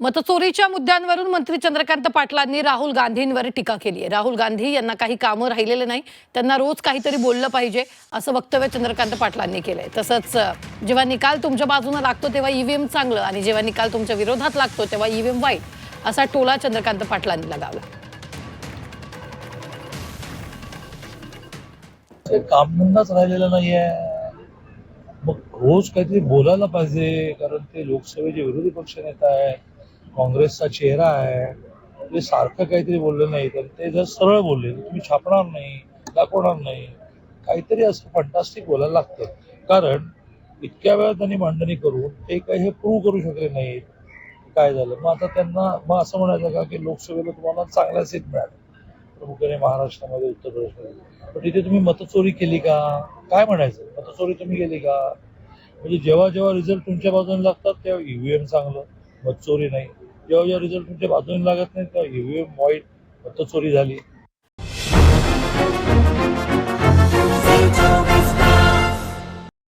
मतचोरीच्या मुद्द्यांवरून मंत्री चंद्रकांत पाटलांनी राहुल गांधींवर टीका केली आहे राहुल गांधी यांना काही कामं राहिलेले नाही. त्यांना रोज काहीतरी बोललं पाहिजे असं वक्तव्य चंद्रकांत पाटलांनी केलंय. तसंच जेव्हा निकाल तुमच्या बाजूने लागतो तेव्हा ईव्हीएम चांगलं आणि जेव्हा निकाल तुमच्या विरोधात लागतो तेव्हा ईव्हीएम वाईट असा टोला चंद्रकांत पाटलांनी लगावला. कामधंदाच राहिलेला नाहीये. मग रोज काहीतरी बोलायला पाहिजे कारण ते लोकसभेचे विरोधी पक्ष नेता आहे काँग्रेसचा चेहरा आहे. ते सारखं काहीतरी बोललं नाही तर ते जर सरळ बोलले तुम्ही छापणार नाही दाखवणार नाही. काहीतरी असं फंटास्टिक बोलायला लागतं. कारण इतक्या वेळा त्यांनी मांडणी करून ते काही हे प्रूव्ह करू शकले नाहीत काय झालं. मग आता त्यांना मग असं म्हणायचं का की लोकसभेला तुम्हाला चांगल्या सीट मिळाल्या प्रमुख्याने महाराष्ट्रामध्ये उत्तर प्रदेशमध्ये. पण तिथे तुम्ही मतचोरी केली का? काय म्हणायचं? मतचोरी तुम्ही केली का? म्हणजे जेव्हा जेव्हा रिझल्ट तुमच्या बाजूने लागतात तेव्हा ईव्हीएम चांगलं. मतचोरी नाही. जेव्हा जेव्हा रिझल्ट तुमच्या बाजूने लागत नाही तेव्हा ईव्हीएम वाईट मतचोरी झाली.